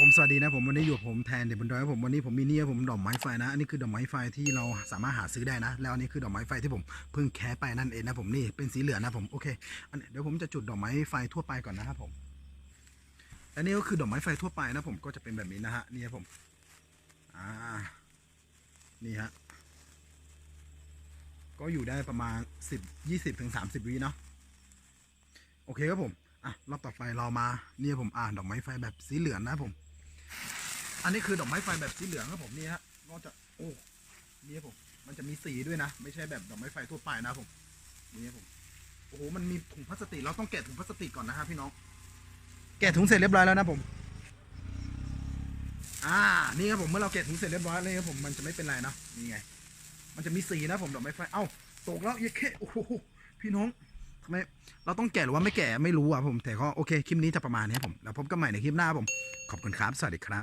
ผมสวัสดีนะผมวันนี้อยู่ผมแทนเด็กบนดอยผมวันนี้ผมมีเนี่ยผมดอกไม้ไฟนะอันนี้คือดอกไม้ไฟที่เราสามารถหาซื้อได้นะ แล้วอันนี้คือดอกไม้ไฟที่ผมเพิ่งแคะไปนั่นเองนะผมนี่เป็นสีเหลืองนะผมโอเคอันเดี๋ยวผมจะจุดดอกไม้ไฟทั่วไปก่อนนะครับผมอันนี้ก็คือดอกไม้ไฟทั่วไปนะผมก็จะเป็นแบบนี้นะฮะนี่ครับผมอ่านี่ฮะก็อยู่ได้ประมาณสิบยี่สิบถึงสามสิบวิเนาะโอเคครับผมอะรอบต่อไปเรามาเนี่ยผมอ่านดอกไม้ไฟแบบสีเหลืองนะผม อันนี้คือดอกไม้ไฟแบบสีเหลืองครับผมนี่ฮะก็จะโอ้นี่ครับผม มันจะมีสีด้วยนะ ไม่ใช่แบบดอกไม้ไฟทั่วไปนะผมนี่ครับผมโอ้โหมันมีถุงพลาสติกเราต้องแกะถุงพลาสติกก่อนนะฮะพี่น้องแกะถุงเสร็จเรียบร้อยแล้วนะผม อ่า นี่ครับผมเมื่อเราแกะถุงเสร็จเรียบร้อยเลยครับผมมันจะไม่เป็นไรนะนี่ไง มันจะมีสีนะผมดอกไม้ไฟเอ้าตกแล้วเยอะแค่โอ้โหพี่น้องทำไมเราต้องแก่หรือว่าไม่แก่ไม่รู้อะผม แต่ก็โอเคคลิปนี้จะประมาณนี้ผม แล้วพบกันใหม่ในคลิปหน้าผม ขอบคุณครับ สวัสดีครับ